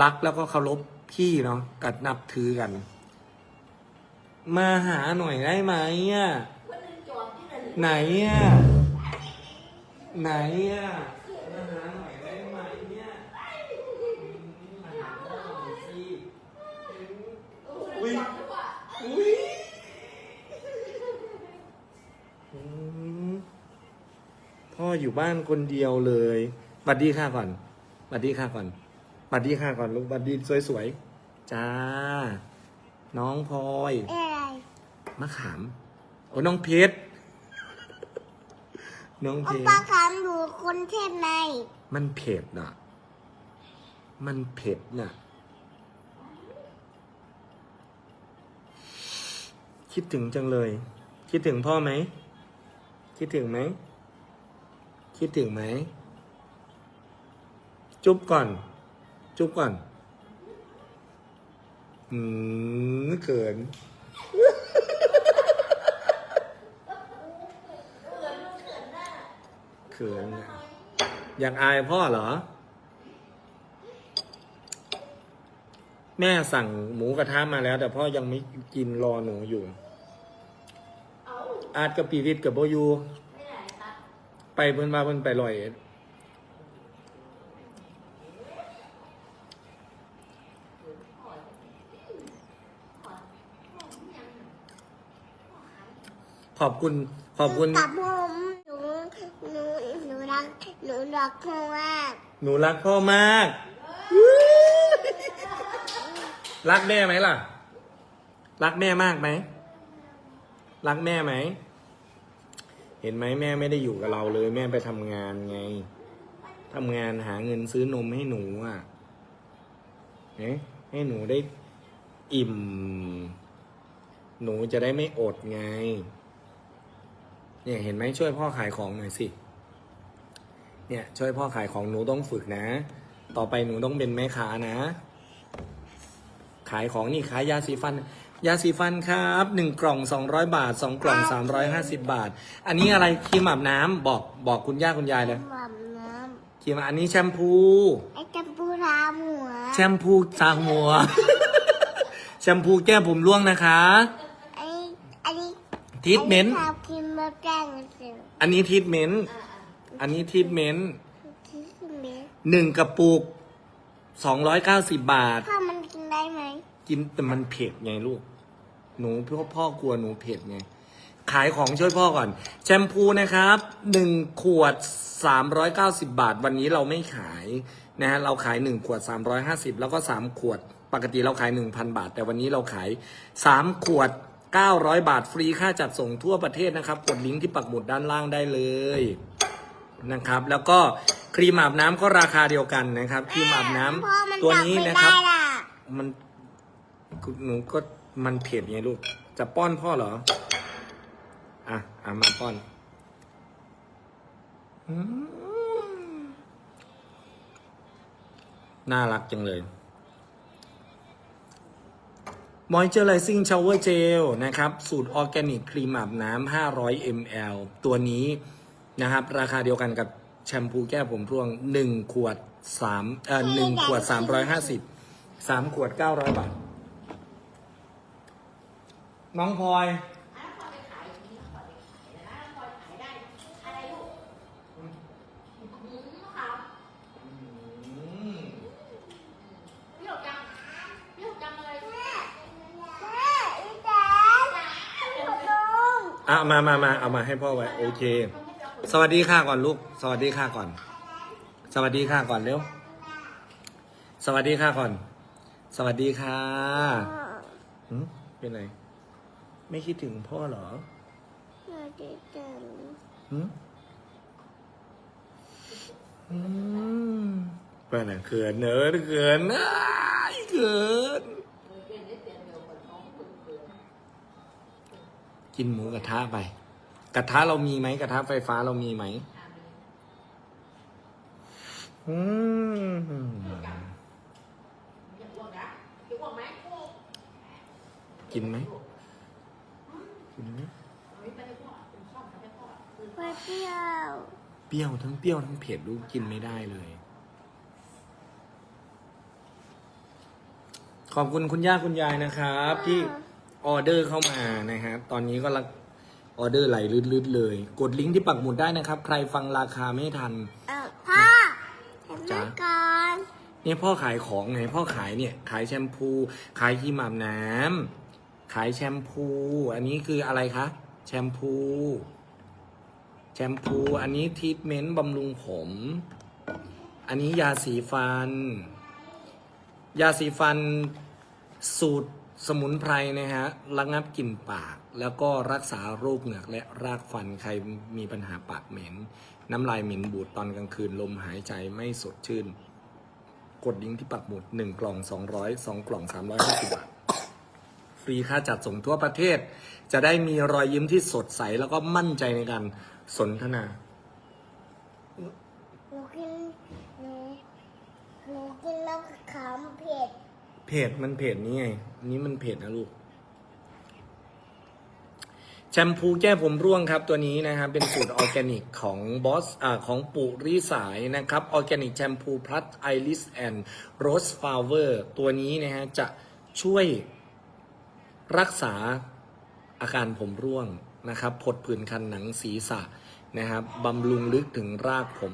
รักแล้วก็เคารพพี่เนาะกัดนับถือกัน มาหาหน่อยได้ไหมอะไหนอะไหนอะมาหาหน่อยได้ไหมเนี่ยมาหาพ่อหน่อยสิอุ้ยอุ้ยอืมพ่ ออยู่บ้านคนเดียวเลยบัดดีค่ะก่อนบัดดีค่ะก่อนบัดดีค่ะก่อนลูกบัดดีสวยๆจ้า น้องพลอยอะไรมะขามโอ้น้องเพชรน้องเพโอชรป้าคำดูคนเทพในมันเผ็ดน่ะ มันเผ็ดน่ะ คิดถึงจังเลย คิดถึงพ่อไหม คิดถึงไหม คิดถึงไหม จุ๊บก่อน จุ๊บก่อน อืมเขินเขินอยากอายพ่อเหรอ แม่สั่งหมูกระทะมาแล้ว แต่พ่อยังไม่กินรอหนูอยู่ อาร์ตกับปีวิทย์กับโบอยู ไปเพิ่นมาเพิ่นไปลอยเอ็ดขอบคุณขอบคุณกับผมหนูหนูหนูรักหนูรักพ่อมากหนูรักพ่อมาก รักแม่ไหมล่ะ รักแม่มากไหม รักแม่ไหม เห็นไหมแม่ไม่ได้อยู่กับเราเลย แม่ไปทำงานไงทำงานหาเงินซื้อนมให้หนูอะเอ๊ะให้หนูได้อิ่ม หนูจะได้ไม่อดไง เนี่ยเห็นไหมช่วยพ่อขายของหน่อยสิ เนี่ย ช่วยพ่อขายของหนูต้องฝึกนะ ต่อไปหนูต้องเป็นแม่ค้านะ ขายของนี่ขายยาสีฟัน ยาสีฟันครับหนึ่งกล่องสองร้อยบาทสองกล่องสามร้อยห้าสิบบาท อันนี้อะไรครีมอาบน้ำบอกบอกคุณย่าคุณยายเลยหม่ำน้ครีมอันนี้แชมพูำไอ้จำปูทาหัวแชมพูทาหัว แชมพูแก้ผมร่วงนะคะไอ้อันนี้ทีทเมนต์ทาครีมมาแกล้งเสืออันนี้ทีทเมนต์อันนี้ทีทเมนต์ที่คือเมสหนึ่งกระปุกสองร้อยเก้าสิบบาทพ่อมันกินได้ไหม กินแต่มันเผ็ดไงลูก หนูพ่อพ่อกลัวหนูเผ็ดไง ขายของช่วยพ่อก่อน แชมพูนะครับหนึ่งขวดสามร้อยเก้าสิบาท วันนี้เราไม่ขายนะฮะเราขายหนึ่งขวดสามร้อยห้าสิบแล้วก็สามขวด ปกติเราขายหนึ่งพันบาท แต่วันนี้เราขายสามขวดเก้าร้อยบาทฟรีค่าจัดส่งทั่วประเทศนะครับ กดลิงก์ที่ปักหมุดด้านล่างได้เลยนะครับ แล้วก็ครีมอาบน้ำก็ราคาเดียวกันนะครับครีมอาบน้ำพ่อมันตัวจับนี้ไม่นะคได้รับล่ะมัน หนูก็มันเผ็ดไงลูก จะป้อนพ่อเหรอ อะ อะมาป้อนน่ารักจังเลย Moisturizing Shower Gel นะครับ สูตรออร์แกนิกครีมอาบน้ำ 500 ml ตัวนี้นะครับ ราคาเดียวกันกับแชมพูแก้ผมร่วง 1 ขวด3เอ่อ1ขวด 350 3 ขวด 900 บาท น้องพลอยแม่อีแจ๊คขอลงอะมามามาเอามาให้พ่อไว้ โอเค สวัสดีค่ะก่อนลูก สวัสดีค่ะก่อน สวัสดีค่ะก่อนเร็ว สวัสดีค่ะก่อน สวัสดีค่ะหืมเป็นไร ไม่คิดถึงพ่อเหรอสวัสดีจ้ะหืมอืมเป็นไรเขินเนอะเขินอ้ายเขินกินหมูกระทะไป กระทะเรามีไหมกระทะไฟฟ้าเรามีไหมอืมกินไหมกินไหม พ่อ มัน เปรี้ยวเปรี้ยวทั้งเปรี้ยวทั้งเผ็ดลูกกินไม่ได้เลย ขอบคุณคุณย่าคุณยายนะครับ ที่ออเดอร์เข้ามานะครับ ตอนนี้ก็รักออเดอร์ไหลลืดๆเลย กดลิงก์ที่ปักหมุดได้นะครับ ใครฟังราคาไม่ทัน เออพ่อเห็นไหมจ๊ะ ก่อนเนี่ยพ่อขายของไงพ่อขายเนี่ย ขายแชมพู ขายครีมอาบน้ำขายแชมพู อันนี้คืออะไรคะ แชมพู แชมพูอันนี้ทรีทเมนต์บำรุงผม อันนี้ยาสีฟัน ยาสีฟันสูตรสมุนไพรนะฮะระงับกลิ่นปาก แล้วก็รักษาโรคเหงือกและรากฟันใครมีปัญหาปากเหม็น น้ำลายเหม็นบูดตอนกลางคืนลมหายใจไม่สดชื่น กดลิงก์ที่ปักหมุด 1 กล่อง 200 2 กล่อง 350บาทฟรีค่าจัดส่งทั่วประเทศ จะได้มีรอยยิ้มที่สดใสแล้วก็มั่นใจในการ สนทนา หนูกินหนูหนูกินแล้วขาวมันเผ็ดเพจมันเพจนี้ไงอันนี้มันเพจนะลูก แชมพูแก้ผมร่วงครับตัวนี้นะครับ เป็นสูตรออร์แกนิกของบอสอ่าของปุริสายนะครับออร์แกนิกแชมพูพลัสไอริสแอนด์โรสฟลาเวอร์ตัวนี้นะฮะจะช่วยรักษาอาการผมร่วง นะครับผดผื่นคันหนังศีรษะนะครับบำรุงลึกถึงรากผม